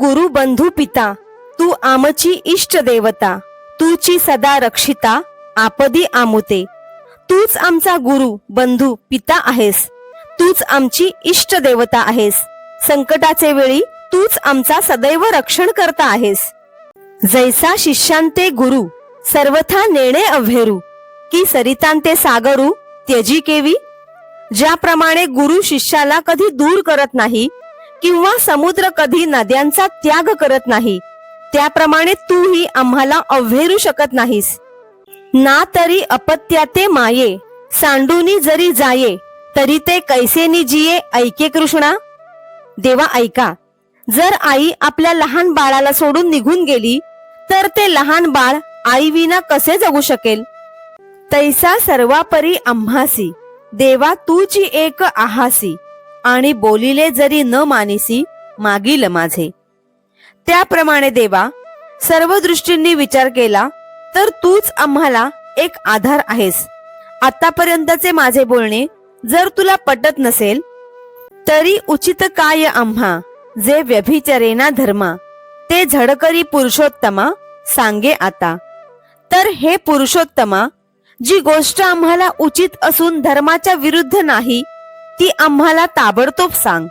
गुरु बंधू पिता तू आमची इष्ट देवता तूची सदा रक्षिता आपदी आमुते. तूच आमचा गुरु बंधू पिता आहेस. तूच आमची इष्ट देवता आहेस. संकटाचे वेळी तूच आमचा सदैव रक्षण करता आहेस. जैसा शिष्यांते गुरु सर्वथा नेणे अव्हेरू. की सरितांते सागरू त्यजी केवी. ज्याप्रमाणे गुरु शिष्याला कधी दूर करत नाही किंवा समुद्र कधी नद्यांचा त्याग करत नाही. त्याप्रमाणे तूही आम्हाला अव्हेरू शकत नाहीस. ना तरी अपत्याते माये सांडूनी जरी जाये तरी ते कैसेनी जिये ऐके कृष्णा. देवा ऐका जर आई आपल्या लहान बाळाला सोडून निघून गेली तर ते लहान बाळ आई विना कसे जगू शकेल? तैसा सर्वापरी आम्हासी देवा तूची एक आहासी. आणि बोलिले जरी न मानिसी मागील माझे. त्याप्रमाणे देवा सर्व दृष्टींनी विचार केला तर तूच आम्हाला एक आधार आहेस. आतापर्यंतचे माझे बोलणे जर तुला पटत नसेल तरी उचित काय आम्हा जे व्यभिचरेना धर्मा ते झडकरी पुरुषोत्तमा सांगे आता. तर हे पुरुषोत्तमा जी गोष्ट आम्हाला उचित असून धर्माच्या विरुद्ध नाही ती आम्हाला ताबडतोब सांग.